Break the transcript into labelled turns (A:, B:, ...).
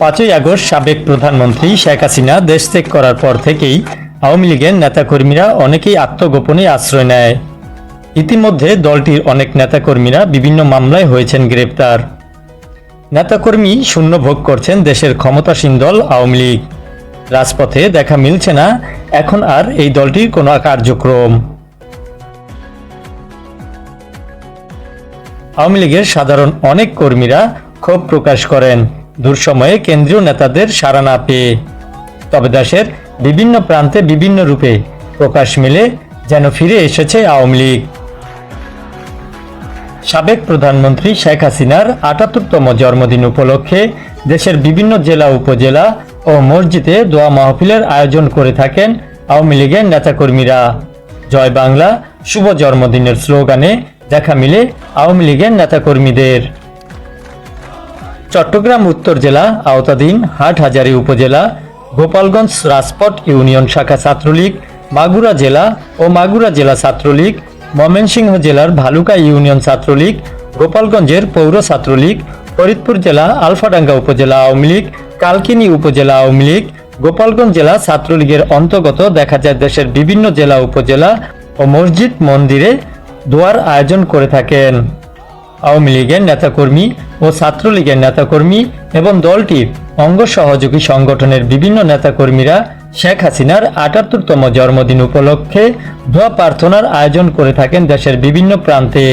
A: পাঁচই আগস্ট সাবেক প্রধানমন্ত্রী শেখ হাসিনা দেশ ত্যাগ করার পর থেকেই আওয়ামী লীগের নেতাকর্মীরা অনেকেই আত্মগোপনে আশ্রয় নেয়। ইতিমধ্যে দলটির অনেক নেতাকর্মীরা বিভিন্ন মামলায় হয়েছেন গ্রেপ্তার। নেতাকর্মী শূন্য ভোগ করছেন দেশের ক্ষমতাসীন দল আওয়ামী লীগ। রাজপথে দেখা মিলছে না, এখন আর এই দলটির কোনো কার্যক্রম। আওয়ামী লীগের সাধারণ অনেক কর্মীরা ক্ষোভ প্রকাশ করেন। দুঃসময়ে কেন্দ্রীয় নেতাদের সাড়া না পেয়ে। তবে দেশের বিভিন্ন প্রান্তে বিভিন্ন রূপে প্রকাশ মিলে, যেন ফিরে এসেছে আওয়ামী লীগ। সাবেক প্রধানমন্ত্রী শেখ হাসিনার আটাত্তরতম জন্মদিন উপলক্ষে দেশের বিভিন্ন জেলা, উপজেলা ও মসজিদে দোয়া মাহফিলের আয়োজন করে থাকেন আওয়ামী লীগের নেতাকর্মীরা। জয় বাংলা, শুভ জন্মদিনের স্লোগানে দেখা মিলে আওয়ামী লীগের নেতাকর্মীদের। চট্টগ্রাম উত্তর জেলা, আওতাধীন হাটহাজারী উপজেলা, গোপালগঞ্জ রাজপট ইউনিয়ন শাখা ছাত্রলীগ, মাগুরা জেলা ও মাগুরা জেলা ছাত্রলীগ, ময়মনসিংহ জেলার ভালুকা ইউনিয়ন ছাত্রলীগ, গোপালগঞ্জের পৌর ছাত্রলীগ, ফরিদপুর জেলা আলফাডাঙ্গা উপজেলা আওয়ামী লীগ, কালকিনি উপজেলা আওয়ামী লীগ, গোপালগঞ্জ জেলা ছাত্রলীগের অন্তর্গত দেখা যায় দেশের বিভিন্ন জেলা, উপজেলা ও মসজিদ মন্দিরে দোয়ার আয়োজন করে থাকেন। আওয়ামী লীগের নেতাকর্মী ও ছাত্রলীগের নেতাকর্মী এবং দলটির অঙ্গ সহযোগী সংগঠনের বিভিন্ন নেতাকর্মীরা শেখ হাসিনার আটাত্তরতম জন্মদিন উপলক্ষে দোয়া প্রার্থনার আয়োজন করে থাকেন দেশের বিভিন্ন প্রান্তে।